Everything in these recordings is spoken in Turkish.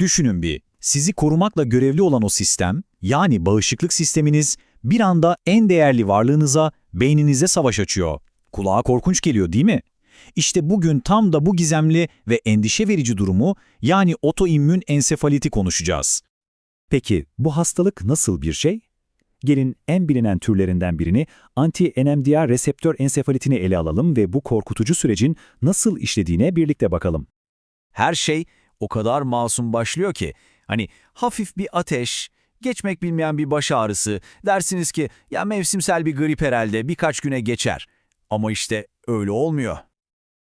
Düşünün bir, sizi korumakla görevli olan o sistem, yani bağışıklık sisteminiz, bir anda en değerli varlığınıza, beyninize savaş açıyor. Kulağa korkunç geliyor değil mi? İşte bugün tam da bu gizemli ve endişe verici durumu, yani otoimmün ensefaliti konuşacağız. Peki bu hastalık nasıl bir şey? Gelin en bilinen türlerinden birini anti-NMDA reseptör ensefalitini ele alalım ve bu korkutucu sürecin nasıl işlediğine birlikte bakalım. Her şey o kadar masum başlıyor ki, hani hafif bir ateş, geçmek bilmeyen bir baş ağrısı, dersiniz ki ya mevsimsel bir grip herhalde birkaç güne geçer. Ama işte öyle olmuyor.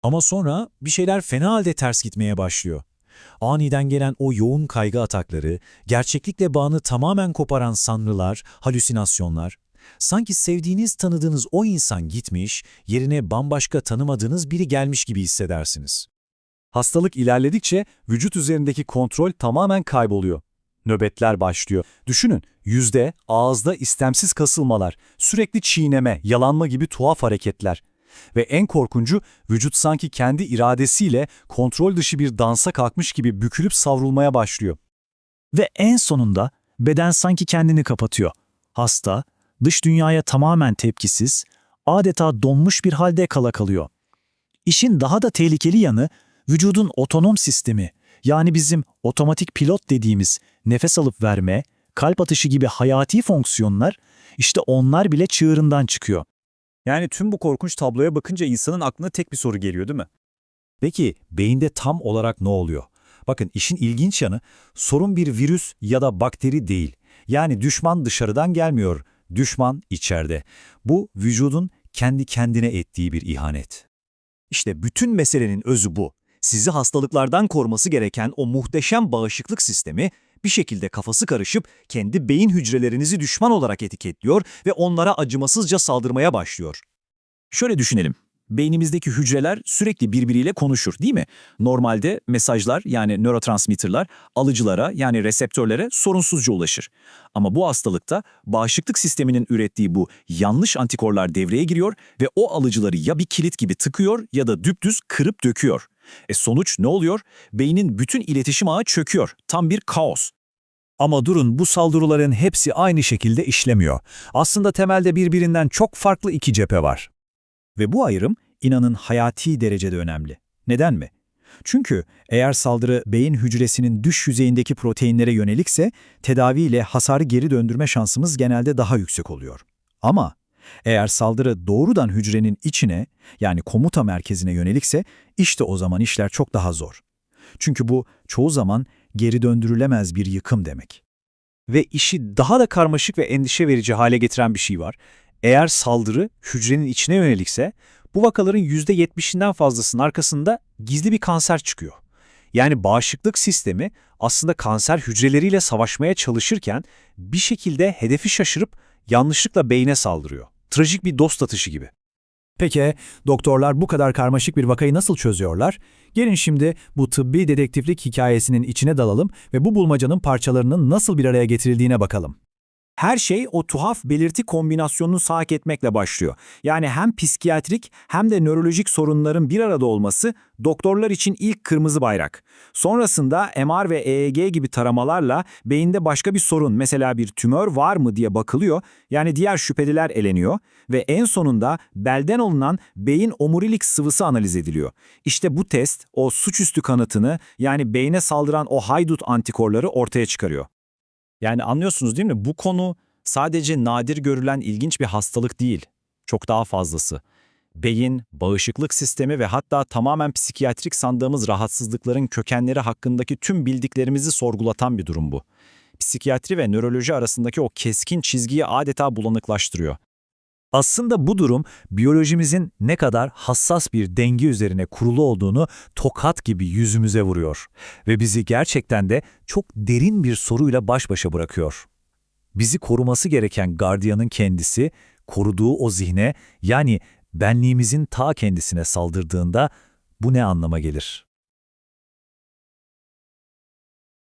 Ama sonra bir şeyler fena halde ters gitmeye başlıyor. Aniden gelen o yoğun kaygı atakları, gerçeklikle bağını tamamen koparan sanrılar, halüsinasyonlar, sanki sevdiğiniz, tanıdığınız o insan gitmiş, yerine bambaşka tanımadığınız biri gelmiş gibi hissedersiniz. Hastalık ilerledikçe vücut üzerindeki kontrol tamamen kayboluyor. Nöbetler başlıyor. Düşünün, yüzde, ağızda istemsiz kasılmalar, sürekli çiğneme, yalanma gibi tuhaf hareketler. Ve en korkuncu, vücut sanki kendi iradesiyle kontrol dışı bir dansa kalkmış gibi bükülüp savrulmaya başlıyor. Ve en sonunda beden sanki kendini kapatıyor. Hasta, dış dünyaya tamamen tepkisiz, adeta donmuş bir halde kala kalıyor. İşin daha da tehlikeli yanı, vücudun otonom sistemi, yani bizim otomatik pilot dediğimiz nefes alıp verme, kalp atışı gibi hayati fonksiyonlar, işte onlar bile çığırından çıkıyor. Yani tüm bu korkunç tabloya bakınca insanın aklına tek bir soru geliyor değil mi? Peki beyinde tam olarak ne oluyor? Bakın işin ilginç yanı sorun bir virüs ya da bakteri değil. Yani düşman dışarıdan gelmiyor, düşman içeride. Bu vücudun kendi kendine ettiği bir ihanet. İşte bütün meselenin özü bu. Sizi hastalıklardan koruması gereken o muhteşem bağışıklık sistemi bir şekilde kafası karışıp kendi beyin hücrelerinizi düşman olarak etiketliyor ve onlara acımasızca saldırmaya başlıyor. Şöyle düşünelim. Beynimizdeki hücreler sürekli birbiriyle konuşur değil mi? Normalde mesajlar yani nörotransmitterler alıcılara yani reseptörlere sorunsuzca ulaşır. Ama bu hastalıkta bağışıklık sisteminin ürettiği bu yanlış antikorlar devreye giriyor ve o alıcıları ya bir kilit gibi tıkıyor ya da düptüz kırıp döküyor. E sonuç ne oluyor? Beynin bütün iletişim ağı çöküyor. Tam bir kaos. Ama durun bu saldırıların hepsi aynı şekilde işlemiyor. Aslında temelde birbirinden çok farklı iki cephe var. Ve bu ayrım inanın hayati derecede önemli. Neden mi? Çünkü eğer saldırı beyin hücresinin dış yüzeyindeki proteinlere yönelikse tedaviyle hasarı geri döndürme şansımız genelde daha yüksek oluyor. Ama eğer saldırı doğrudan hücrenin içine yani komuta merkezine yönelikse işte o zaman işler çok daha zor. Çünkü bu çoğu zaman geri döndürülemez bir yıkım demek. Ve işi daha da karmaşık ve endişe verici hale getiren bir şey var. Eğer saldırı hücrenin içine yönelikse bu vakaların %70'inden fazlasının arkasında gizli bir kanser çıkıyor. Yani bağışıklık sistemi aslında kanser hücreleriyle savaşmaya çalışırken bir şekilde hedefi şaşırıp yanlışlıkla beyne saldırıyor. Trajik bir dost atışı gibi. Peki doktorlar bu kadar karmaşık bir vakayı nasıl çözüyorlar? Gelin şimdi bu tıbbi dedektiflik hikayesinin içine dalalım ve bu bulmacanın parçalarının nasıl bir araya getirildiğine bakalım. Her şey o tuhaf belirti kombinasyonunu sağ etmekle başlıyor. Yani hem psikiyatrik hem de nörolojik sorunların bir arada olması doktorlar için ilk kırmızı bayrak. Sonrasında MR ve EEG gibi taramalarla beyinde başka bir sorun mesela bir tümör var mı diye bakılıyor. Yani diğer şüpheliler eleniyor ve en sonunda belden alınan beyin omurilik sıvısı analiz ediliyor. İşte bu test o suçüstü kanıtını yani beyne saldıran o haydut antikorları ortaya çıkarıyor. Yani anlıyorsunuz değil mi? Bu konu sadece nadir görülen ilginç bir hastalık değil. Çok daha fazlası. Beyin, bağışıklık sistemi ve hatta tamamen psikiyatrik sandığımız rahatsızlıkların kökenleri hakkındaki tüm bildiklerimizi sorgulatan bir durum bu. Psikiyatri ve nöroloji arasındaki o keskin çizgiyi adeta bulanıklaştırıyor. Aslında bu durum biyolojimizin ne kadar hassas bir denge üzerine kurulu olduğunu tokat gibi yüzümüze vuruyor ve bizi gerçekten de çok derin bir soruyla baş başa bırakıyor. Bizi koruması gereken gardiyanın kendisi, koruduğu o zihne yani benliğimizin ta kendisine saldırdığında bu ne anlama gelir?